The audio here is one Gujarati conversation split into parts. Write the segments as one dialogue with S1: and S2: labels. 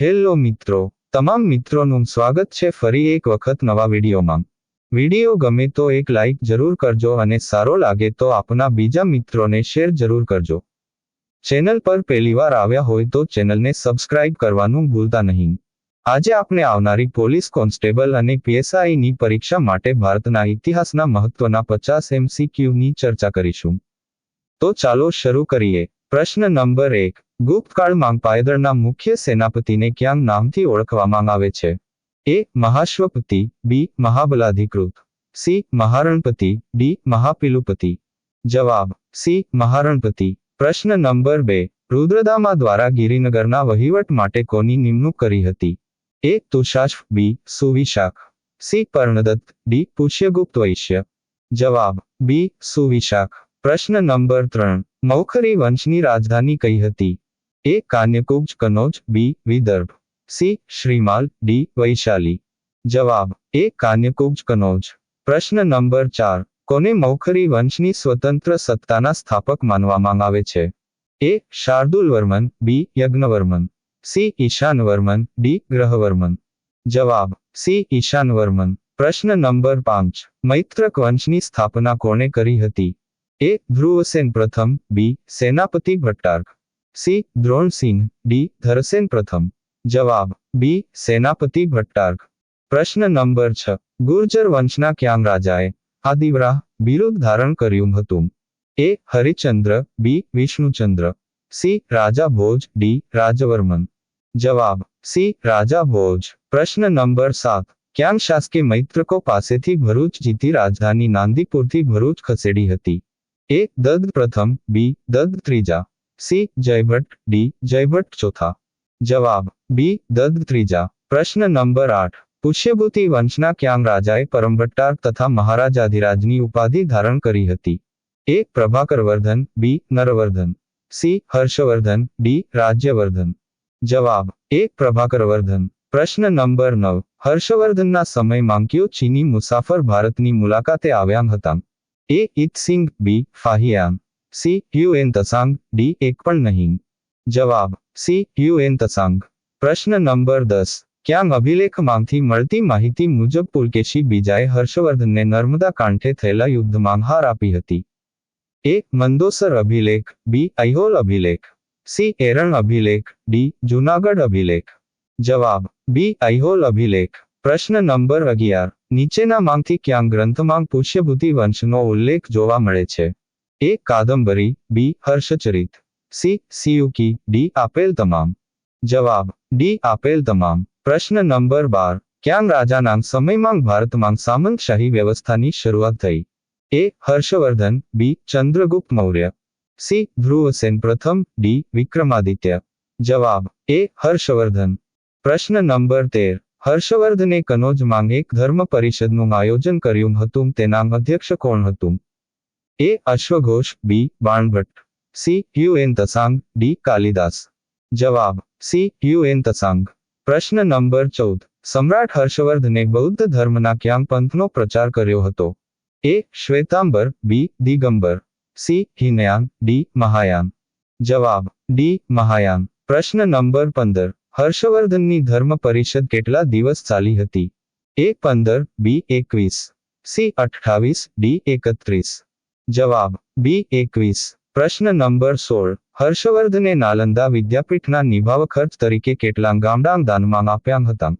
S1: હેલો મિત્રો, તમામ મિત્રોનું સ્વાગત છે ફરી એક વખત નવા વિડીયોમાં. વીડિયો ગમે તો એક લાઇક જરૂર કરજો અને સારો લાગે તો આપના બીજા મિત્રોને શેર જરૂર કરજો. ચેનલ પર પહેલીવાર આવ્યા હોય તો ચેનલને સબસ્ક્રાઇબ કરવાનું ભૂલતા નહીં. આજે આપણે આવનારી પોલીસ કોન્સ્ટેબલ અને પીએસઆઈની પરીક્ષા માટે ભારતના ઇતિહાસના મહત્વના પચાસ એમસીક્યુની ચર્ચા કરીશું. તો ચાલો શરૂ કરીએ. પ્રશ્ન નંબર એક. ગુપ્તકાળમાં પાયદળના મુખ્ય સેનાપતિને ક્યાં નામથી ઓળખવામાં આવે છે. એ મહાશ્વપતિ, બી મહાબલાધિકૃત, સી મહારણપતિ, ડી મહાપિલુપતિ. જવાબ, સી મહારણપતિ. પ્રશ્ન નંબર બે, રુદ્રદામા દ્વારા ગિરિનગરના વહીવટ માટે કોની નિમણૂક કરી હતી? A તુષાશ B Suvishakha, C Parnadatta, D Pushyagupta Vaishya. જવાબ, બી સુવિશાખ. પ્રશ્ન નંબર ત્રણ, મૌખરી વંશની રાજધાની કઈ હતી? A Kanyakubja Kannauj B Vidarbha C Shrimal D Vaishali જવાબ એ કાન્યકુબ્જ કનોજ પ્રશ્ન નંબર ચાર. કોને મૌખરી વંશની સ્વતંત્ર સત્તાના સ્થાપક માનવામાં આવે છે? A Shardul Varman B Yajnavarman C Ishanavarman D Grahavarman. જવાબ સી ઈશાનવર્મન. પ્રશ્ન નંબર પાંચ. મૈત્રક વંશની સ્થાપના કોણે કરી હતી? એ ધ્રુવસેન પ્રથમ બી સેનાપતિ ભટ્ટાર્ક. સી દ્રોણસિંહ ડી ધરસેન પ્રથમ જવાબ બી સેનાપતિ ભટ્ટાર્ક પ્રશ્ન નંબર છ ગુર્જર વંશના ક્યાં રાજાએ આદિવરાહ બિરુદ ધારણ કર્યું હતું A Harichandra B Vishnuchandra C Raja Bhoj D Rajavarman જવાબ સી રાજા ભોજ પ્રશ્ન નંબર સાત ક્યાં શાસકે મૈત્રકો પાસેથી ભરૂચ જીતી રાજધાની નાંદીપુરથી ભરૂચ ખસેડી હતી એ દત્ત પ્રથમ બી દત્ત ત્રીજા સી, જયભટ્ટ, ડી, જયભટ્ટ ચોથા. જવાબ, બી દત્ત ત્રીજા. પ્રશ્ન નંબર આઠ. પુષ્યભૂતિ વંશના ક્યાં રાજાએ પરમભટ્ટાર તથા મહારાજાધિરાજની ઉપાધિ ધારણ કરી હતી? A, Prabhakarvardhan, B, Naravardhan. C, Harshavardhan, D, Rajyavardhan. જવાબ, એ, પ્રભાકરવર્ધન. પ્રશ્ન નંબર નવ. હર્ષવર્ધનના સમયમાં કયો ચીની મુસાફર ભારતની મુલાકાતે આવ્યા હતા. A Itsing B Fahien C Yuan Tsang D એક પણ નહીં. જવાબ સી યુ તસાંગ. પ્રશ્ન નંબર દસ. ક્યાં અભિલેખમાંથી મળતી માહિતી મુજબ પુલકેશી બીજાએ હર્ષવર્ધનને નર્મદા કાંઠે થયેલા યુદ્ધમાં હાર આપી હતી. એ, મંદોસર અભિલેખ બી અહિહોલ અભિલેખ સી એરણ અભિલેખ ડી જુનાગઢ અભિલેખ. જવાબ બી અહિહોલ અભિલેખ. પ્રશ્ન નંબર અગિયાર. નીચેના માંગથી ક્યાં ગ્રંથમાં પુષ્યભૂતિ વંશનો ઉલ્લેખ જોવા મળે છે. A Kadambari B Harshacharita C સિયુકી D આપેલ તમામ જવાબ ડી આપેલ તમામ પ્રશ્ન નંબર બાર ક્યાં રાજાના સમયમાં ભારતમાં સામંતશાહી વ્યવસ્થાની શરૂઆત થઈ A Harshavardhan B Chandragupta Maurya C Dhruvasena પ્રથમ ડી વિક્રમાદિત્ય જવાબ એ હર્ષવર્ધન પ્રશ્ન નંબર તેર હર્ષવર્ધને કનોજમાં એક ધર્મ પરિષદનું આયોજન કર્યું હતું તેના અધ્યક્ષ કોણ હતું A અશ્વઘોષ B Banabhatta C Yuan Tsang D Kalidas. જવાબ. C Yuan Tsang. પ્રશ્ન નંબર ચૌદ. સમ્રાટ હર્ષવર્ધને બૌદ્ધ ધર્મના ક્યાં પંથનો પ્રચાર કર્યો હતો. A Shvetambar B Digambar. C Hinayana D Mahayana. જવાબ. ડી મહાયાન. પ્રશ્ન નંબર પંદર. હર્ષવર્ધનની ધર્મ પરિષદ કેટલા દિવસ ચાલી હતી? એ પંદર બી એકવીસ. સી અઠ્ઠાવીસ ડી એકત્રીસ. જવાબ, બી, એકવીસ. પ્રશ્ન નંબર સોળ. હર્ષવર્ધને નાલંદા વિદ્યાપીઠના નિભાવ ખર્ચ તરીકે કેટલા ગામડાંગ દાનમાં આપ્યા હતા.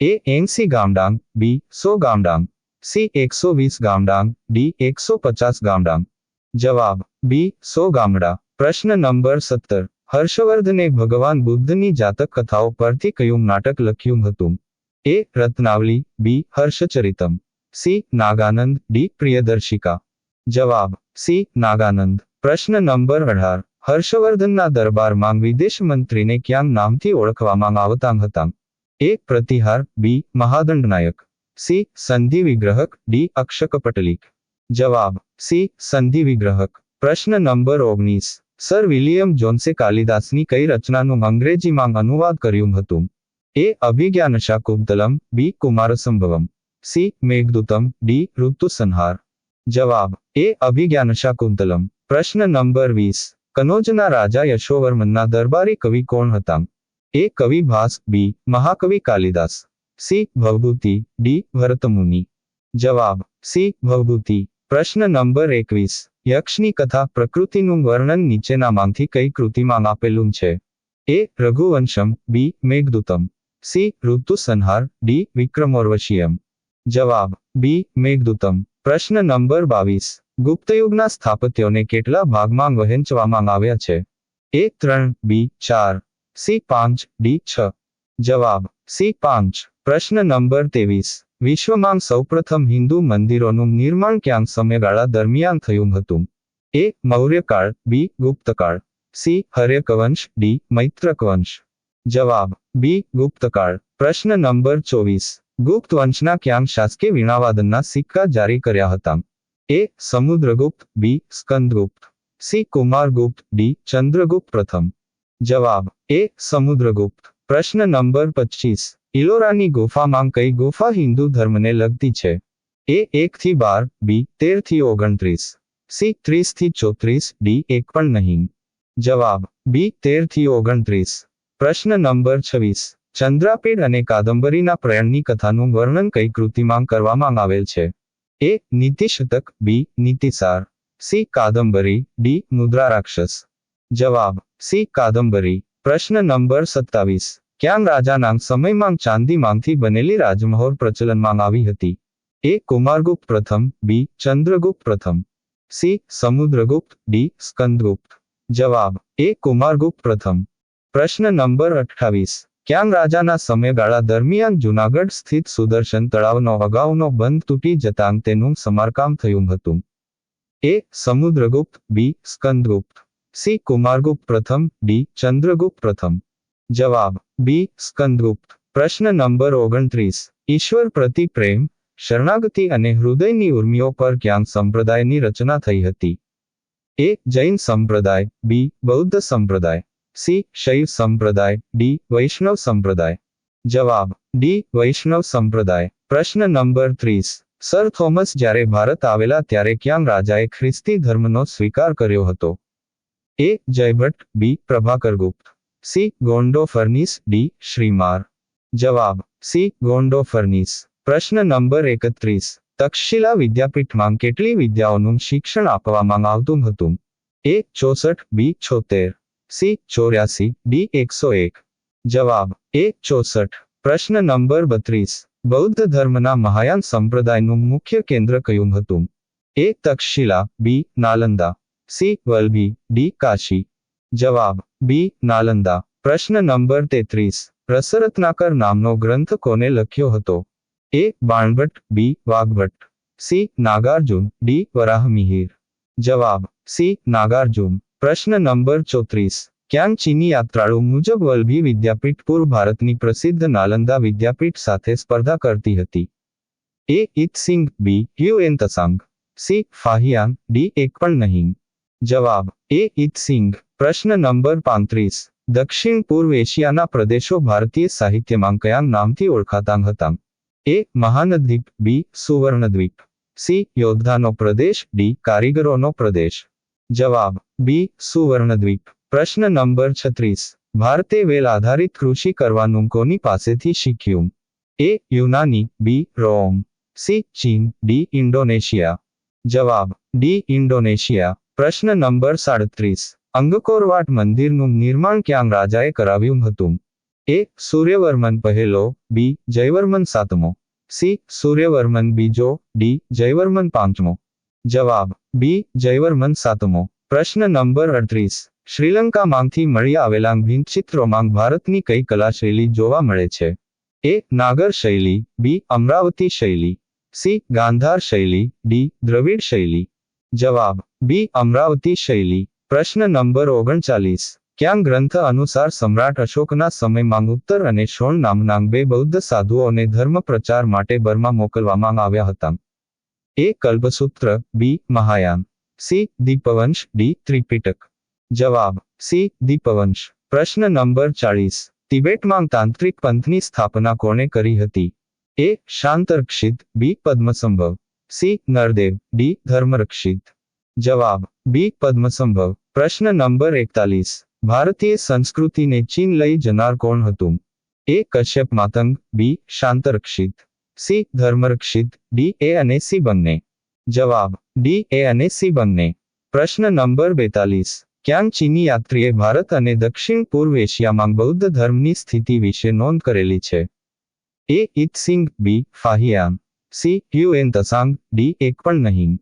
S1: એ, એંસી ગામડાંગ, બી, સો ગામડાંગ, સી, એકસો વીસ ગામડાંગ, ડી, એકસો પચાસ ગામડાંગ. જવાબ, બી, સો ગામડા. પ્રશ્ન નંબર સત્તર. હર્ષવર્ધને ભગવાન બુદ્ધની જાતક કથાઓ પરથી કયું નાટક લખ્યું હતું? A, Ratnavali, B, Harshacharitam, C, Nagananda, D, Priyadarshika. જવાબ સી. નાગાનંદ. પ્રશ્ન નંબર અઢાર. હર્ષવર્ધનના દરબારમાં વિદેશ મંત્રીને ક્યાં નામથી ઓળખવામાં આવતા હતા? એ. પ્રતિહાર. બી. મહાદંડનાયક સી. સંધિ વિગ્રહક. ડી. અક્ષક પટલીક. જવાબ. સી. સંધિ વિગ્રહક. પ્રશ્ન નંબર ઓગણીસ. સર વિલિયમ જોન્સે કાલિદાસની કઈ રચનાનું અંગ્રેજીમાં અનુવાદ કર્યું હતું? A. Abhijnanashakuntalam. B. Kumarasambhavam. C. Meghadutam. D. Ritusamhara. જવાબ, એ અભિજ્ઞાન શાકુંતલમ પ્રશ્ન નંબર વીસ. કનોજના રાજા યશોવર્મનના દરબારી કવિ કોણ હતા? એ કવિ ભાસ બી. મહાકવિ કાલિદાસ. સી. ભવભૂતિ. ડી. ભરતમુનિ. જવાબ, સી. ભવભૂતિ. પ્રશ્ન નંબર એકવીસ. યક્ષની કથા પ્રકૃતિનું વર્ણન નીચેનામાંથી કઈ કૃતિમાં આપેલું છે? A Raghuvamsham, B. Meghadutam. C. Ritu Samhara D. વિક્રમોર્વશિયમ. જવાબ બી, મેઘદૂતમ. પ્રશ્ન નંબર બાવીસ. ગુપ્તયુગના સ્થાપત્યોને કેટલા ભાગમાં વહેંચવામાં આવ્યા છે? એ ત્રણ, બી, ચાર. સી, પાંચ, ડી, છ. જવાબ, સી, પાંચ. પ્રશ્ન નંબર ત્રેવીસ. વિશ્વમાં સૌપ્રથમ હિન્દુ મંદિરોનું નિર્માણ ક્યાં સમયગાળા દરમિયાન થયું હતું? એ, મૌર્યકાળ, બી, ગુપ્તકાળ. સી હર્યકવંશ ડી, મૈત્રકવંશ. જવાબ, બી, ગુપ્તકાળ. પ્રશ્ન નંબર ચોવીસ. ગુપ્ત વંશના ક્યાંક શાસકે વીણાવાદનના સિક્કા જારી કર્યા હતા. A Samudragupta, B Skandagupta, C Kumaragupta, D Chandragupta પ્રથમ. જવાબ, એ સમુદ્રગુપ્ત. પ્રશ્ન નંબર પચીસ. ઇલોરાની ગુફામાં કઈ ગુફા હિન્દુ ધર્મને લગતી છે? એ એક થી બાર, બી તેરથી ઓગણત્રીસ, સી ત્રીસથી ચોત્રીસ, ડી એક પણ નહીં. જવાબ, બી તેરથી ઓગણત્રીસ. પ્રશ્ન નંબર છવ્વીસ. ચંદ્રાપીડ અને કાદંબરીના પ્રયાણની કથાનું વર્ણન કઈ કૃતિમાં કરવામાં આવેલ છે? એ. નીતિશતક. બી. નીતિસાર. સી. કાદંબરી. ડી. મુદ્રા રાક્ષસ જવાબ. સી. કાદંબરી. પ્રશ્ન નંબર સત્તાવીસ. ક્યાં રાજાના સમયમાં ચાંદીમાંથી બનેલી રાજમહોર પ્રચલનમાં આવી હતી? એ. કુમારગુપ્ત પ્રથમ. બી. ચંદ્રગુપ્ત પ્રથમ. સી. સમુદ્રગુપ્ત. ડી. સ્કંદગુપ્ત. જવાબ. એ. કુમારગુપ્ત પ્રથમ. પ્રશ્ન નંબર અઠ્ઠાવીસ. ક્યાં રાજાના સમયગાળા દરમિયાન જુનાગઢ સ્થિત સુદર્શન તળાવનો અગાઉનો બંધ તૂટી જતાં તેનું સમારકામ થયું હતું. A Samudragupta, B. Skandagupta. C. Kumaragupta પ્રથમ, ડી. ચંદ્રગુપ્ત પ્રથમ. જવાબ, બી. સ્કંદગુપ્ત. પ્રશ્ન નંબર ઓગણત્રીસ. ઈશ્વર પ્રતિ પ્રેમ, શરણાગતિ અને હૃદયની ઉર્મિઓ પર ક્યાં સંપ્રદાયની રચના થઈ હતી. એ જૈન સંપ્રદાય, બી. બૌદ્ધ સંપ્રદાય. સી શૈવ સંપ્રદાય ડી વૈષ્ણવ સંપ્રદાય જવાબ ડી વૈષ્ણવ સંપ્રદાય પ્રશ્ન નંબર ત્રીસ સર થોમસ જ્યારે ભારત આવેલા ત્યારે ક્યાં રાજાએ ખ્રિસ્તી ધર્મનો સ્વીકાર કર્યો હતો? એ જયભટ્ટ બી પ્રભાકર ગુપ્ત સી ગોંડો ફર્નિસ ડી શ્રીમાર જવાબ સી ગોન્ડો ફર્નિસ પ્રશ્ન નંબર એકત્રીસ. તક્ષશિલા વિદ્યાપીઠમાં કેટલી વિદ્યાઓનું શિક્ષણ આપવામાં આવતું હતું? એ ચોસઠ બી છોતેર. સી ચોર્યાસી, ડી એકસો એક. જવાબ, એ ચોસઠ. પ્રશ્ન નંબર બત્રીસ. બૌદ્ધ ધર્મના મહાયાન સંપ્રદાયનું મુખ્ય કેન્દ્ર કયું હતું? A Takshashila, B Nalanda. C Valabhi, D Kashi. જવાબ, બી નાલંદા. પ્રશ્ન નંબર તેત્રીસ. રસરત્નાકર નામનો ગ્રંથ કોને લખ્યો હતો? A Banabhatta, B Vagbhata. C Nagarjuna, D Varahamihira. જવાબ, સી નાગાર્જુન. પ્રશ્ન નંબર ચોત્રીસ. ક્યાં ચીની યાત્રાળુ મુજબ વલભી વિદ્યાપીઠ પૂર્વ ભારતની પ્રસિદ્ધ નાલંદા વિદ્યાપીઠ સાથે સ્પર્ધા કરતી હતી. A Itsing B Hiuen Tsang. C, ફાહિયાંગ, D, એક પણ નહીં. જવાબ, એ ઇતસિંગ પ્રશ્ન નંબર પાંત્રીસ. દક્ષિણ પૂર્વ એશિયાના પ્રદેશો ભારતીય સાહિત્યમાં કયા નામથી ઓળખાતા હતા? એ, મહાનદ્વીપ, બી, સુવર્ણદ્વીપ. સી, યોદ્ધાનો પ્રદેશ, ડી, કારીગરોનો પ્રદેશ. જવાબ, બી, સુવર્ણદ્વીપ. પ્રશ્ન નંબર છત્રીસ. ભારતે વેલ આધારિત કૃષિ કરવાનું કોની પાસેથી શીખ્યું. એ, યુનાની, બી, રોમ. સી, ચીન, ડી, ઇન્ડોનેશિયા. જવાબ, ડી, ઇન્ડોનેશિયા. પ્રશ્ન નંબર સાડત્રીસ. અંગકોરવાટ મંદિરનું નિર્માણ ક્યાં રાજાએ કરાવ્યું હતું? એ, સૂર્યવર્મન પહેલો, બી, જયવર્મન સાતમો. સી, સૂર્યવર્મન બીજો, ડી, જયવર્મન પાંચમો. જવાબ. બી. જયવર્મન સાતમો. પ્રશ્ન નંબર અડત્રીસ. શ્રીલંકામાંથી મળી આવેલા ભીંતચિત્રોમાં ભારતની કઈ કલા શૈલી જોવા મળે છે? એ. નાગર શૈલી. બી. અમરાવતી શૈલી. સી. ગાંધાર શૈલી. ડી. દ્રવિડ શૈલી. જવાબ. બી. અમરાવતી શૈલી. પ્રશ્ન નંબર ઓગણચાલીસ. ક્યાં ગ્રંથ અનુસાર સમ્રાટ અશોકના સમયમાં ઉત્તર અને શોણ નામના બે બૌદ્ધ સાધુઓને ધર્મ પ્રચાર માટે બર્મા મોકલવામાં આવ્યા હતા? A Kalpasutra B Mahayana C Dipavamsa D Tripitaka જવાબ સી દીપવંશ પ્રશ્ન નંબર ચાળીસ. તિબેટમાં તાંત્રિક પંથની સ્થાપના કોણે કરી હતી એ શાંતરક્ષિત બી પદ્મસંભવ સી નરદેવ ડી ધર્મરક્ષિત જવાબ બી પદ્મસંભવ પ્રશ્ન નંબર એકતાલીસ. ભારતીય સંસ્કૃતિને ચીન લઈ જનાર કોણ હતું A Kashyapa Matanga B Shantarakshita C, Dharmarakshita, D, A અને સી બંને. જવાબ, ડી, એ અને સી બંને. પ્રશ્ન નંબર બેતાલીસ. ક્યાંક ચીની યાત્રીએ ભારત અને દક્ષિણ પૂર્વ એશિયામાં બૌદ્ધ ધર્મની સ્થિતિ વિશે નોંધ કરેલી છે. A Itsing B, Fahien. C, Yuen, Tsang, D, એક પણ નહીં.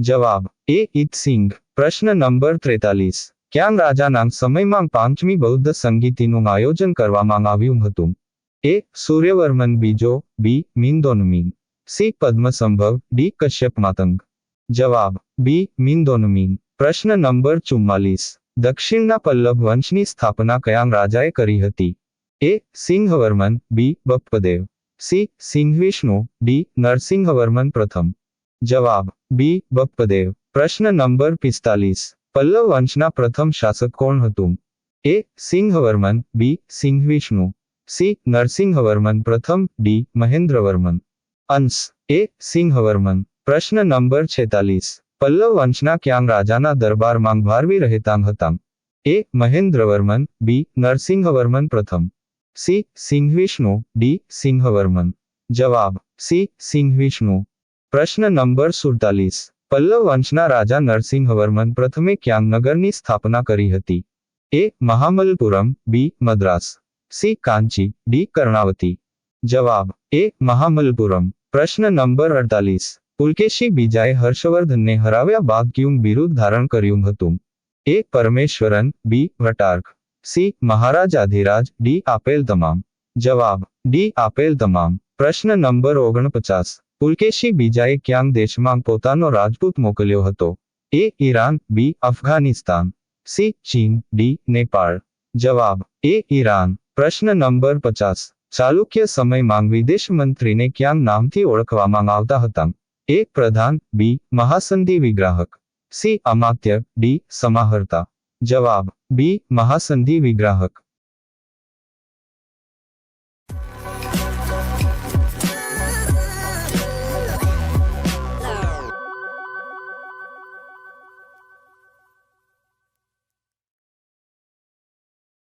S1: જવાબ, એ ઇતસિંગ પ્રશ્ન નંબર ત્રેતાલીસ. ક્યાંગ રાજાના સમયમાં પાંચમી બૌદ્ધ સંગીતીનું આયોજન કરવામાં આવ્યું હતું. એ સૂર્યવર્મન બીજો B Mindonmin. C Padmasambhava D Kashyapa Matanga. જવાબ બી મિંદોનમીન. પ્રશ્ન નંબર ચુમ્માલીસ. દક્ષિણના પલ્લવ વંશની સ્થાપના કયામ રાજાએ કરી હતી? A Simhavarman B Bappadeva. C Simhavishnu D Narasimhavarman પ્રથમ. જવાબ બી બપ્પદેવ. પ્રશ્ન નંબર પિસ્તાલીસ. પલ્લવ વંશના પ્રથમ શાસક કોણ હતું? એ સિંહવર્મન બી સિંહવિષ્ણુ. સી નરસિંહવર્મન પ્રથમ ડી મહેન્દ્રવર્મન અંશ એ સિંહવર્મન પ્રશ્ન નંબર છેતાલીસ પલ્લવ વંશના ક્યાંગ રાજાના દરબારમાં ભારવી રહેતા હતા એ મહેન્દ્રવર્મન બી નરસિંહવર્મન પ્રથમ સી સિંહવિષ્ણુ ડી સિંહવર્મન જવાબ સી સિંહવિષ્ણુ પ્રશ્ન નંબર સુડતાલીસ પલ્લવ વંશના રાજા નરસિંહવર્મન પ્રથમે ક્યાંગ નગરની સ્થાપના કરી હતી A Mahamallapuram B Madras C Kanchi, D Karnavati. જવાબ, એ, મહામલપુરમ. પ્રશ્ન નંબર અડતાલીસ. પુલકેશી બીજાએ હર્ષવર્ધનને હરાવ્યા બાદ ક્યુમ બિરુદ ધારણ કર્યું હતું? A, Parameshwaran, B, વટાર્ક. C, Maharaj આધિરાજ, D, આપેલ તમામ. જવાબ, ડી, આપેલ તમામ. પ્રશ્ન નંબર ઓગણપચાસ. પુલકેશી બીજાએ ક્યાંક દેશમાં પોતાનો રાજપૂત મોકલ્યો હતો? A, Iran, B, Afghanistan. C, ચીન, ડી, નેપાળ. જવાબ, એ, ઈરાન. પ્રશ્ન નંબર પચાસ. ચાલુક્ય સમયમાં વિદેશ મંત્રીને ક્યાં નામથી ઓળખવામાં આવતા હતા? એ પ્રધાન, બી, મહાસંધિ વિગ્રાહક. C, અમાત્ય, D, સમાહર્તા. જવાબ, બી, મહાસંધિ વિગ્રાહક.